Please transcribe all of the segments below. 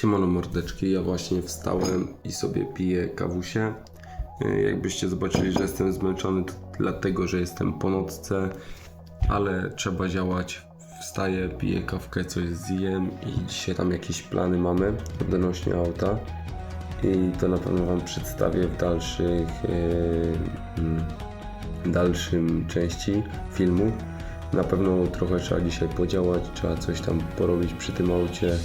Siemano mordeczki, ja właśnie wstałem i sobie piję kawusie. Yy, Jakbyście zobaczyli, że jestem zmęczony, to dlatego, że jestem po nocce, ale trzeba działać. Wstaję, piję kawkę, coś zjem i dzisiaj tam jakieś plany mamy odnośnie auta. I to na pewno Wam przedstawię w dalszych, yy, dalszym części filmu. Na pewno trochę trzeba dzisiaj podziałać, trzeba coś tam porobić przy tym aucie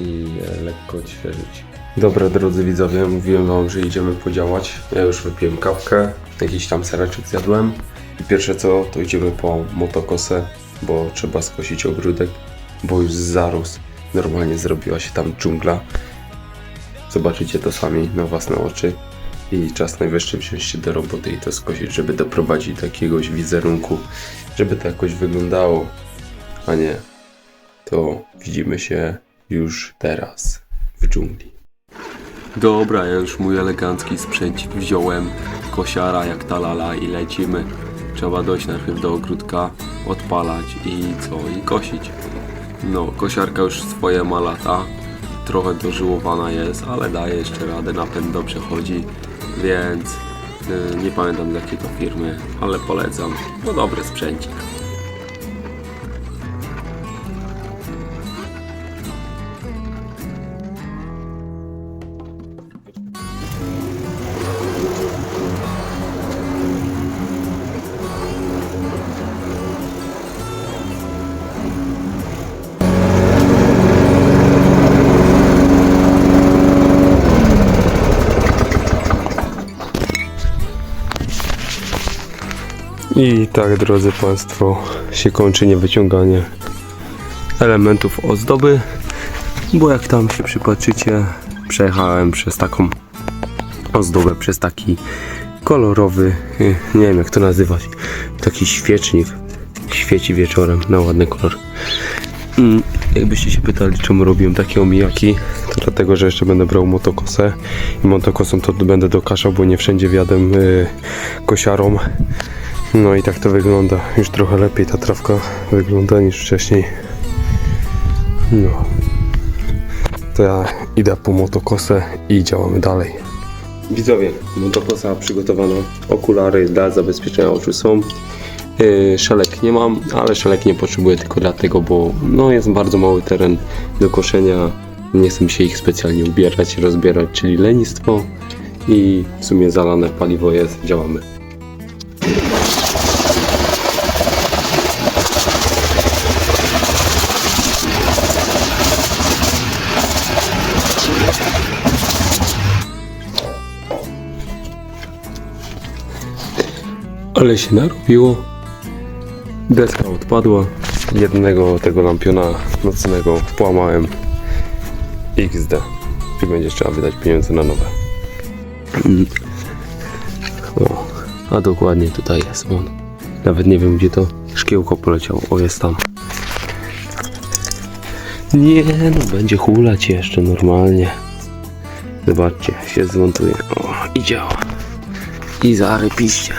i e, lekko odświeżyć. Dobra, drodzy widzowie, mówiłem wam, że idziemy podziałać. Ja już wypiłem kawkę, jakiś tam sereczek zjadłem. I pierwsze co, to idziemy po motokosę, bo trzeba skosić ogródek, bo już zarósł. Normalnie zrobiła się tam dżungla. Zobaczycie to sami na własne oczy. I czas najwyższy wziąć się do roboty i to skosić, żeby doprowadzić do jakiegoś wizerunku, żeby to jakoś wyglądało, a nie to widzimy się już teraz w dżungli. Dobra, ja już mój elegancki sprzęt wziąłem, kosiara jak talala i lecimy. Trzeba dojść najpierw do ogródka, odpalać i co, i kosić. No, kosiarka już swoje ma lata, trochę dożyłowana jest, ale daje jeszcze radę, napęd dobrze chodzi, więc y, nie pamiętam z jakiej to firmy, ale polecam, bo dobry sprzęcik. I tak, drodzy Państwo, się kończy niewyciąganie elementów ozdoby, bo jak tam się przypatrzycie, przejechałem przez taką ozdobę, przez taki kolorowy, y, nie wiem jak to nazywać, taki świecznik, świeci wieczorem na ładny kolor. Mm, Jakbyście się pytali, czemu robiłem takie omijaki, to dlatego, że jeszcze będę brał motokosę i motokosą to będę dokaszał, bo nie wszędzie wjadłem y, kosiarą. No i tak to wygląda. Już trochę lepiej ta trawka wygląda niż wcześniej. No. To ja idę po motokosę i działamy dalej. Widzowie, motokosa przygotowana. Okulary dla zabezpieczenia oczu są. Yy, szelek nie mam, ale szelek nie potrzebuję tylko dlatego, bo no, jest bardzo mały teren do koszenia. Nie chcę się ich specjalnie ubierać, rozbierać, czyli lenistwo. I w sumie zalane paliwo jest, działamy. Ale się narobiło. Deska odpadła. Jednego tego lampiona nocnego połamałem. XD. I będzie trzeba wydać pieniądze na nowe. Mm. O, a dokładnie tutaj jest on. Nawet nie wiem gdzie to szkiełko poleciało. O, jest tam. Nie no, będzie hulać jeszcze normalnie. Zobaczcie, się zmontuje. O, i działa. I zarypiście.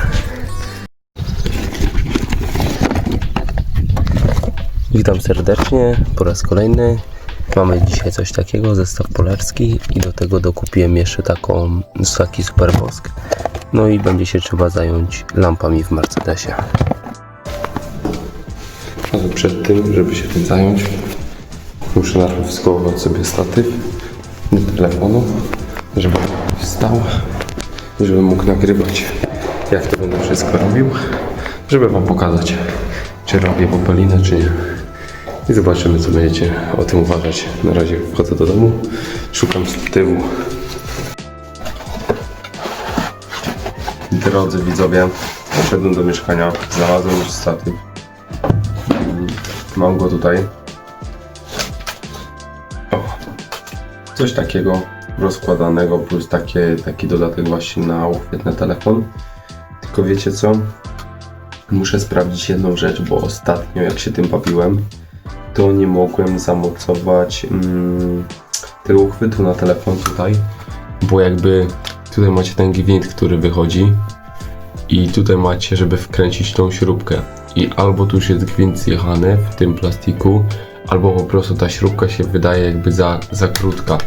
Witam serdecznie po raz kolejny. Mamy dzisiaj coś takiego, zestaw polarski i do tego dokupiłem jeszcze taką, taki super wosk. No i będzie się trzeba zająć lampami w Mercedesie. Ale przed tym, żeby się tym zająć, muszę najpierw skołować sobie statyw do telefonu, żeby wstał, żeby mógł nagrywać, jak to będę wszystko robił, żeby Wam pokazać, czy robię popelinę, czy nie. I zobaczymy, co będziecie o tym uważać. Na razie wchodzę do domu, szukam statywu. Drodzy widzowie, poszedłem do mieszkania, znalazłem już statyw. Mam go tutaj. O, coś takiego rozkładanego, plus takie, taki dodatek właśnie na uchwytny telefon. Tylko wiecie co? Muszę sprawdzić jedną rzecz, bo ostatnio jak się tym bawiłem, to nie mogłem zamocować mm, tego uchwytu na telefon tutaj, bo jakby tutaj macie ten gwint, który wychodzi i tutaj macie, żeby wkręcić tą śrubkę i albo tu już jest gwint zjechany w tym plastiku, albo po prostu ta śrubka się wydaje jakby za, za krótka.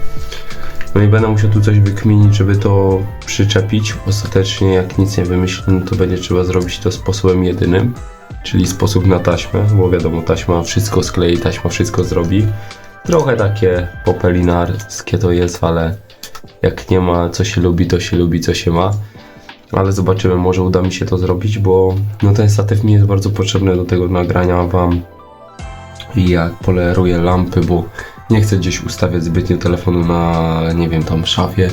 No i będę musiał tu coś wykminić, żeby to przyczepić. Ostatecznie jak nic nie wymyślę, no to będzie trzeba zrobić to sposobem jedynym, czyli sposób na taśmę, bo wiadomo, taśma wszystko sklei, taśma wszystko zrobi. Trochę takie popelinarskie to jest, ale jak nie ma co się lubi, to się lubi co się ma. Ale zobaczymy, może uda mi się to zrobić, bo no ten statyw mi jest bardzo potrzebny do tego nagrania wam jak poleruję lampy, bo nie chcę gdzieś ustawiać zbytnio telefonu na, nie wiem, tam szafie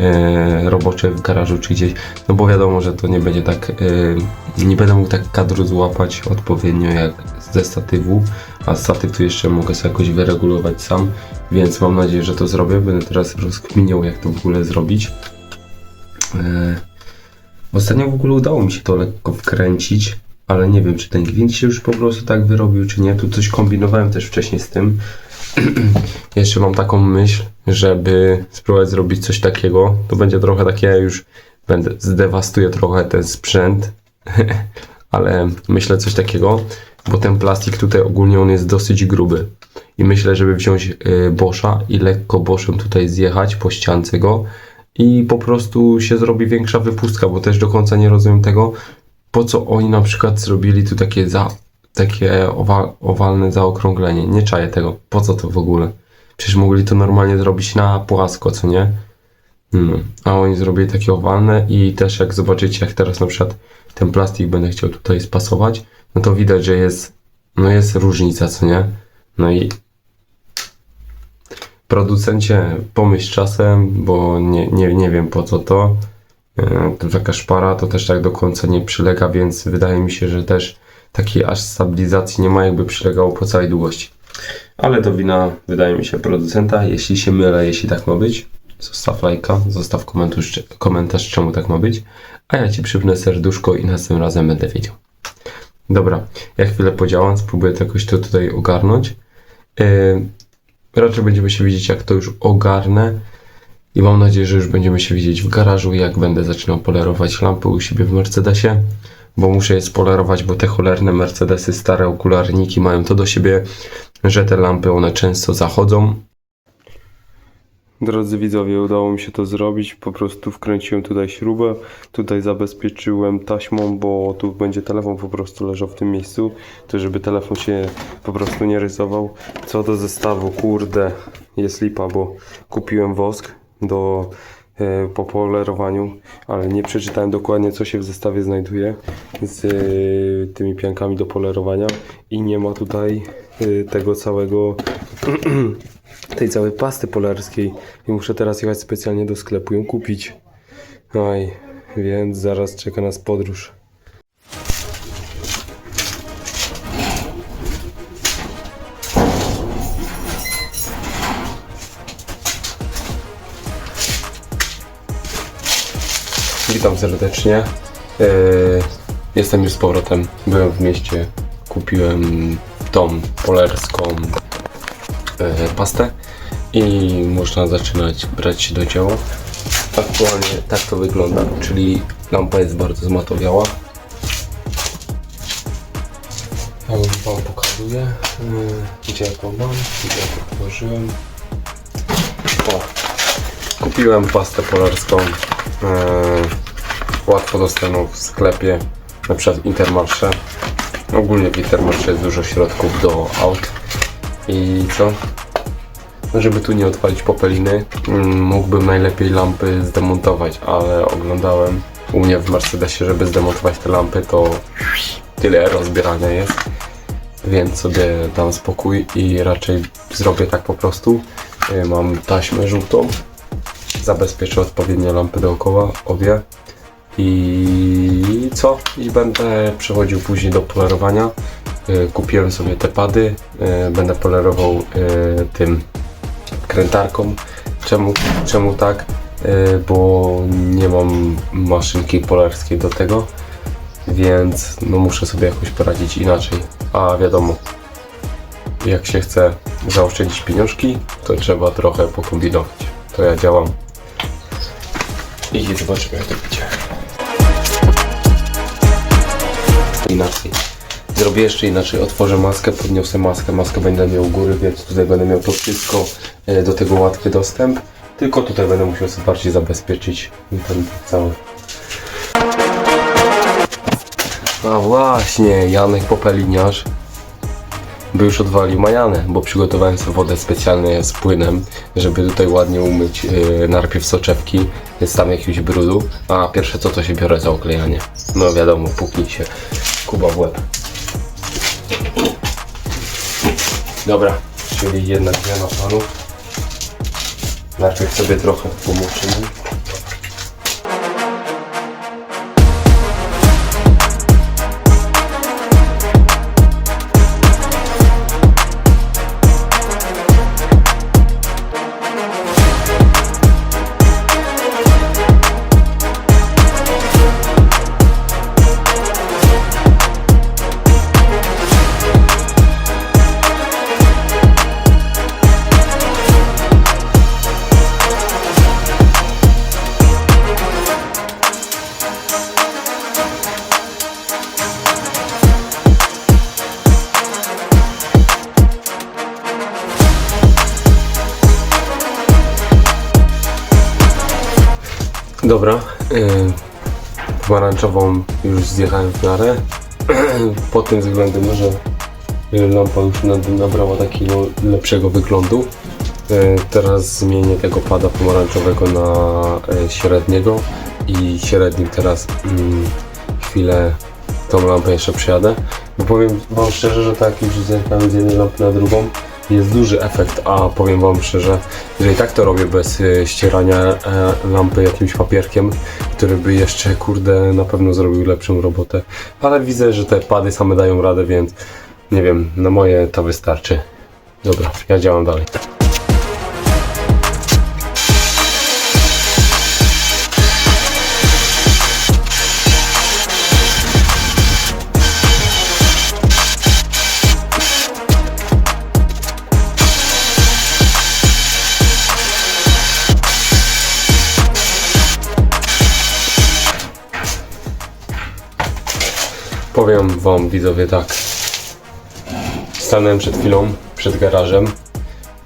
e, roboczej w garażu czy gdzieś, no bo wiadomo, że to nie będzie tak, e, nie będę mógł tak kadru złapać odpowiednio jak ze statywu, a statyw tu jeszcze mogę sobie jakoś wyregulować sam, więc mam nadzieję, że to zrobię, będę teraz rozkminiał jak to w ogóle zrobić. E, Ostatnio w ogóle udało mi się to lekko wkręcić, ale nie wiem, czy ten gwint się już po prostu tak wyrobił, czy nie. Tu coś kombinowałem też wcześniej z tym. Jeszcze mam taką myśl, żeby spróbować zrobić coś takiego. To będzie trochę takie już, będę zdewastuję trochę ten sprzęt, ale myślę coś takiego, bo ten plastik tutaj ogólnie on jest dosyć gruby. I myślę, żeby wziąć y, Boscha i lekko Boschem tutaj zjechać po ściance go i po prostu się zrobi większa wypustka, bo też do końca nie rozumiem tego, po co oni na przykład zrobili tu takie, za, takie owa, owalne zaokrąglenie. Nie czaję tego. Po co to w ogóle? Przecież mogli to normalnie zrobić na płasko, co nie? No. A oni zrobili takie owalne i też jak zobaczycie, jak teraz na przykład ten plastik będę chciał tutaj spasować, no to widać, że jest, no jest różnica, co nie? No i producencie pomyśl czasem, bo nie, nie, nie wiem po co to. To taka szpara to też tak do końca nie przylega, więc wydaje mi się, że też takiej aż stabilizacji nie ma, jakby przylegało po całej długości. Ale to wina, wydaje mi się, producenta. Jeśli się mylę, jeśli tak ma być, zostaw lajka, zostaw komentarz, komentarz czemu tak ma być, a ja Ci przypnę serduszko i następnym razem będę wiedział. Dobra, ja chwilę podziałam, spróbuję to jakoś to tutaj ogarnąć. Yy, raczej będziemy się widzieć, jak to już ogarnę. I mam nadzieję, że już będziemy się widzieć w garażu, jak będę zaczynał polerować lampy u siebie w Mercedesie. Bo muszę je spolerować, bo te cholerne Mercedesy, stare okularniki mają to do siebie, że te lampy one często zachodzą. Drodzy widzowie, udało mi się to zrobić. Po prostu wkręciłem tutaj śrubę, tutaj zabezpieczyłem taśmą, bo tu będzie telefon po prostu leżał w tym miejscu, to żeby telefon się po prostu nie rysował. Co do zestawu, kurde, jest lipa, bo kupiłem wosk do po polerowaniu, ale nie przeczytałem dokładnie co się w zestawie znajduje z e, tymi piankami do polerowania i nie ma tutaj e, tego całego tej całej pasty polarskiej i muszę teraz jechać specjalnie do sklepu ją kupić. Oj, więc zaraz czeka nas podróż. Witam serdecznie. Yy, jestem już z powrotem. Byłem w mieście, kupiłem tą polerską e, pastę i można zaczynać brać się do dzieła. Aktualnie tak to wygląda, czyli lampa jest bardzo zmatowiała. Ja wam pokazuję, e, gdzie ja to mam, gdzie ja to położyłem. O, kupiłem pastę polarską, e, łatwo dostępną w sklepie, na przykład w Intermarché. Ogólnie w Intermarché jest dużo środków do aut. I co? No, Żeby tu nie odpalić popeliny, mm, mógłbym najlepiej lampy zdemontować, ale oglądałem u mnie w Mercedesie, żeby zdemontować te lampy, to tyle rozbierania jest. Więc sobie dam spokój i raczej zrobię tak po prostu. Y, Mam taśmę żółtą, zabezpieczę odpowiednio lampy dookoła, obie. I co? I będę przechodził później do polerowania. Y, Kupiłem sobie te pady. y, Będę polerował y, tym krętarką. Czemu, czemu tak? Bo nie mam maszynki polarskiej do tego, więc no muszę sobie jakoś poradzić inaczej. A wiadomo, jak się chce zaoszczędzić pieniążki, to trzeba trochę pokombinować. To ja działam. I zobaczymy jak to będzie. Inaczej. Zrobię jeszcze inaczej, otworzę maskę, podniosę maskę, maskę będę miał u góry, więc tutaj będę miał to wszystko, e, do tego łatwy dostęp. Tylko tutaj będę musiał sobie bardziej zabezpieczyć ten cały. A właśnie, Janek Popeliniarz by już odwalił majanę, bo przygotowałem sobie wodę specjalnie z płynem, żeby tutaj ładnie umyć yy, najpierw soczewki, jest tam jakiegoś brudu, a pierwsze co to się biorę za oklejanie. No wiadomo, puknij się Kuba w łeb. Dobra, czyli jednak zmiana planu. Najpierw sobie trochę pomoczymy. Pomarańczową już zjechałem w miarę. Pod tym względem, że lampa już nabrała takiego lepszego wyglądu. Yy, teraz zmienię tego pada pomarańczowego na yy, średniego i średnim teraz mm, chwilę tą lampę jeszcze przyjadę. Bo powiem wam szczerze, że tak już zjechałem z jednej lampy na drugą jest duży efekt, a powiem wam szczerze, że i tak to robię bez e, ścierania e, lampy jakimś papierkiem, który by jeszcze kurde na pewno zrobił lepszą robotę. Ale widzę, że te pady same dają radę, więc nie wiem, na moje to wystarczy. Dobra, ja działam dalej. Powiem wam widzowie tak. Stanąłem przed chwilą przed garażem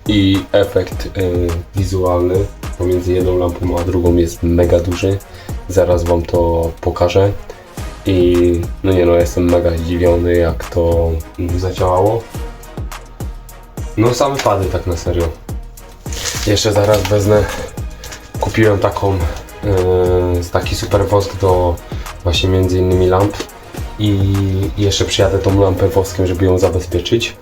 i efekt y, wizualny pomiędzy jedną lampą a drugą jest mega duży. Zaraz wam to pokażę. I no nie no, jestem mega zdziwiony jak to mm, zadziałało. No same pady tak na serio. Jeszcze zaraz wezmę. Kupiłem taką yy, taki super wosk do właśnie między innymi lamp i jeszcze przyjadę tą lampę woskiem, żeby ją zabezpieczyć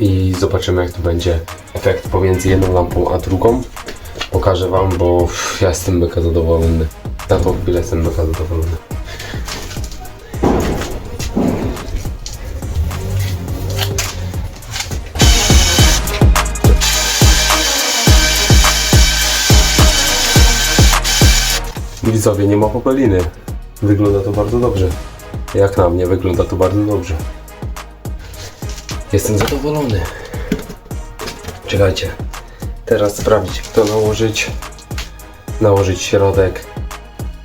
i zobaczymy jak to będzie efekt pomiędzy jedną lampą a drugą pokażę wam, bo ja jestem mega zadowolony na tą chwilę jestem mega zadowolony Widzowie, nie ma popeliny. Wygląda to bardzo dobrze. Jak na mnie wygląda to bardzo dobrze. Jestem zadowolony. Czekajcie. Teraz sprawdzić jak to nałożyć. Nałożyć środek.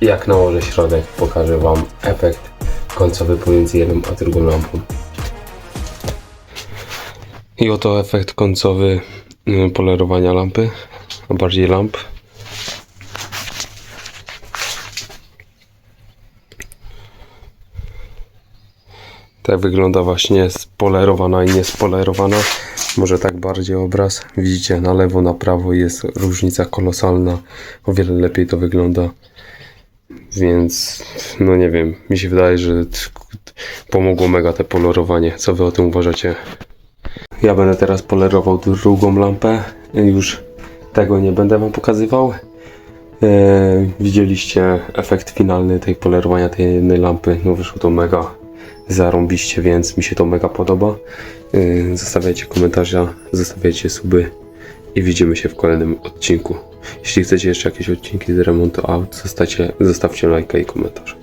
Jak nałożę środek, pokażę Wam efekt końcowy pomiędzy jedną a drugą lampą. I oto efekt końcowy y, polerowania lampy, a bardziej lamp. Tak wygląda właśnie spolerowana i niespolerowana. Może tak bardziej obraz. Widzicie, na lewo, na prawo jest różnica kolosalna. O wiele lepiej to wygląda. Więc, no nie wiem, mi się wydaje, że pomogło mega te polerowanie. Co wy o tym uważacie? Ja będę teraz polerował drugą lampę. Już tego nie będę wam pokazywał. E, widzieliście efekt finalny tej polerowania tej jednej lampy. No wyszło to mega zarąbiście, więc mi się to mega podoba. Yy, Zostawiajcie komentarze, zostawiajcie suby i widzimy się w kolejnym odcinku. Jeśli chcecie jeszcze jakieś odcinki z remontu aut, zostawcie, zostawcie lajka i komentarz.